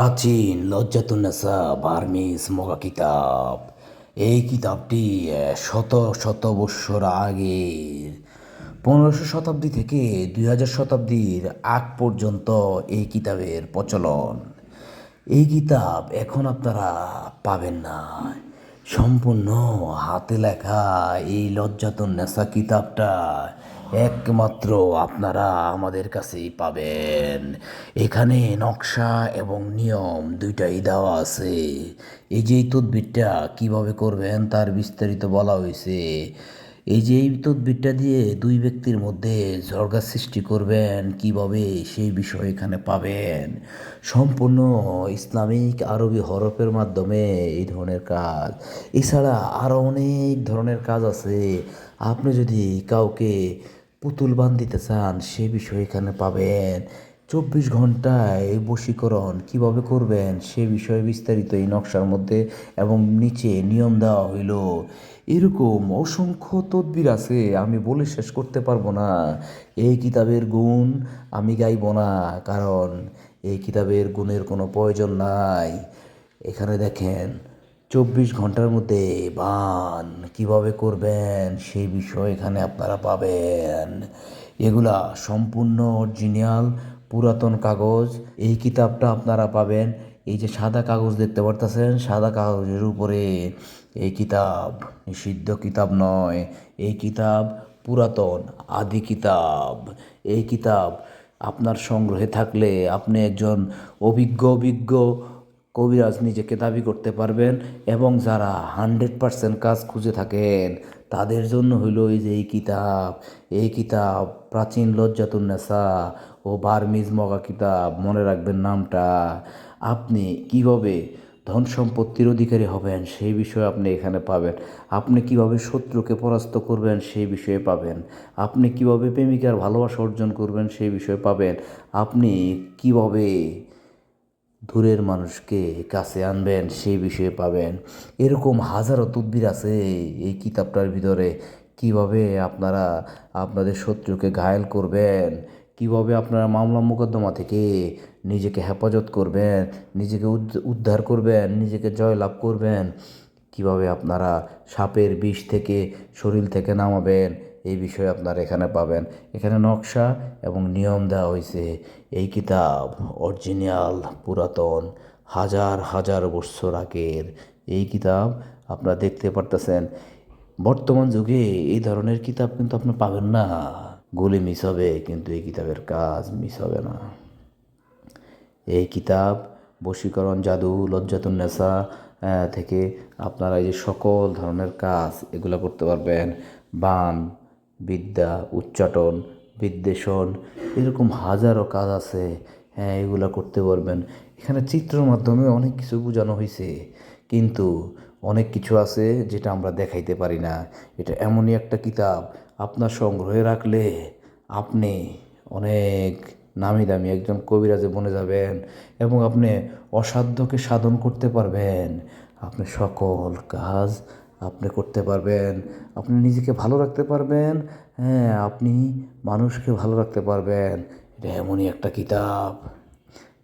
প্রাচীন লজ্জাতুন্নেসা বার্মিস মগা কিতাব এই কিতাবটি শত শত বৎসর আগের। পনেরোশো শতাব্দী থেকে দুই হাজার শতাব্দীর আগ পর্যন্ত এই কিতাবের প্রচলন। এই কিতাব এখন আপনারা পাবেন না। সম্পূর্ণ হাতে লেখা এই লজ্জাতুন নেশা কিতাবটা একমাত্র আপনারা আমাদের কাছেই পাবেন। এখানে নকশা এবং নিয়ম দুইটাই দেওয়া আছে। এই যে তদবিরটা কীভাবে করবেন তার বিস্তারিত বলা হয়েছে। এই যে এই তদবিরটা দিয়ে দুই ব্যক্তির মধ্যে ঝরগা সৃষ্টি করবেন, কীভাবে সেই বিষয় এখানে পাবেন। সম্পূর্ণ ইসলামিক আরবি হরফের মাধ্যমে এই ধরনের কাজ। এছাড়া আরও অনেক ধরনের কাজ আছে। আপনি যদি কাউকে পুতুল বান দিতে চান, সে বিষয় এখানে পাবেন। চব্বিশ ঘন্টায় বশীকরণ কীভাবে করবেন, সে বিষয়ে বিস্তারিত এই নকশার মধ্যে এবং নিচে নিয়ম দেওয়া হইল। এরকম অসংখ্য তদবির আছে, আমি বলে শেষ করতে পারব না। এই কিতাবের গুণ আমি গাইব না, কারণ এই কিতাবের গুণের কোনো প্রয়োজন নাই। এখানে দেখেন চব্বিশ ঘণ্টার মধ্যে বান, কীভাবে করবেন সেই বিষয় এখানে আপনারা পাবেন। এগুলা সম্পূর্ণ অরিজিনাল পুরাতন কাগজ। এই কিতাবটা আপনারা পাবেন। এই যে সাদা কাগজ দেখতে পারতেছেন, সাদা কাগজের উপরে এই কিতাব, নিষিদ্ধ কিতাব নয়। এই কিতাব পুরাতন, আদি কিতাব। এই কিতাব আপনার সংগ্রহে থাকলে আপনি একজন অভিজ্ঞ অভিজ্ঞ কবিরাজ নিজেকে দাবি করতে পারবেন এবং যারা হান্ড্রেড পারসেন্ট কাজ খুঁজে থাকেন, তাদের জন্য হইল এই যে এই কিতাব। এই কিতাব, প্রাচীন লজ্জাতুন লজ্জাতুন্নেসা ও বার্মিজ মগা কিতাব, মনে রাখবেন নামটা। আপনি কীভাবে ধন সম্পত্তির অধিকারী হবেন সেই বিষয়ে আপনি এখানে পাবেন। আপনি কীভাবে শত্রুকে পরাস্ত করবেন সেই বিষয়ে পাবেন। আপনি কীভাবে প্রেমিকার ভালোবাসা অর্জন করবেন সেই বিষয়ে পাবেন। আপনি কীভাবে দূরের মানুষকে কাছে আনবেন, সেই বিষয়ে পাবেন। এরকম হাজারো তদবির আছে এই কিতাবটার ভিতরে। কীভাবে আপনারা আপনাদের শত্রুকে ঘায়েল করবেন? কীভাবে আপনারা মামলা মোকদ্দমা থেকে নিজেকে হেফাজত করবেন? নিজেকে উদ- উদ্ধার করবেন? নিজেকে জয়লাভ করবেন? কীভাবে আপনারা সাপের বিষ থেকে শরীর থেকে নামাবেন? এই বিষয়ে আপনারা এখানে পাবেন। এখানে নকশা এবং নিয়ম দেওয়া হয়েছে। এই কিতাব অরিজিনাল, পুরাতন, হাজার হাজার বৎসর আগের। এই কিতাব আপনারা দেখতে পারতেছেন। বর্তমান যুগে এই ধরনের কিতাব কিন্তু আপনি পাবেন না। গুলি মিস হবে, কিন্তু এই কিতাবের কাজ মিস হবে না। এই কিতাব বশীকরণ, জাদু লজ্জাতুন্নেসা থেকে আপনারা এই যে সকল ধরনের কাজ এগুলো করতে পারবেন। বান বিদ্যা, উচ্চাটন, বিদ্বেষণ, এরকম হাজারো কাজ আছে হ্যাঁ এগুলো করতে পারবেন। এখানে চিত্রের মাধ্যমে অনেক কিছু বোঝানো হয়েছে কিন্তু অনেক কিছু আছে যেটা আমরা দেখাইতে পারি না। এটা এমনই একটা কিতাব, আপনার সংগ্রহে রাখলে আপনি অনেক নামি দামি একজন কবিরাজে বনে যাবেন এবং আপনি অসাধ্যকে সাধন করতে পারবেন। আপনি সকল কাজ আপনি করতে পারবেন, আপনি নিজেকে ভালো রাখতে পারবেন হ্যাঁ আপনি মানুষকে ভালো রাখতে পারবেন। এটা এমনই একটা কিতাব।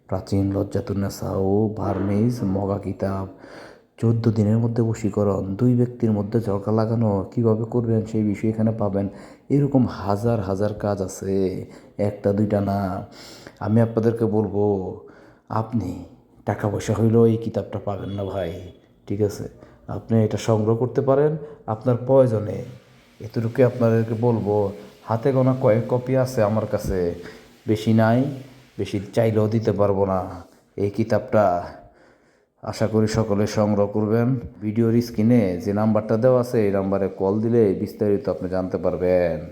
প্রাচীন লজ্জাতুন্নেসা ও ভার্মিজ মগা কিতাব। চোদ্দ দিনের মধ্যে বশীকরণ, দুই ব্যক্তির মধ্যে ঝরকা লাগানো, কীভাবে করবেন সেই বিষয়ে এখানে পাবেন। এরকম হাজার হাজার কাজ আছে, একটা, দুইটা না। আমি আপনাদেরকে বলব, আপনি টাকা পয়সা হইলেও এই কিতাবটা পাবেন না ভাই, ঠিক আছে? আপনি এটা সংগ্রহ করতে পারেন। আপনার প্রয়োজনে এতটুকু আপনাদেরকে বলব, হাতে গোনা কয়েক কপি আছে আমার কাছে। বেশি নাই, বেশি চাইলেও দিতে পারব না। এই কিতাবটা আশা করি সকলে সংগ্রহ করবেন। ভিডিওর স্ক্রিনে যে নাম্বারটা দেওয়া আছে, এই নাম্বারে কল দিলে বিস্তারিত আপনি জানতে পারবেন।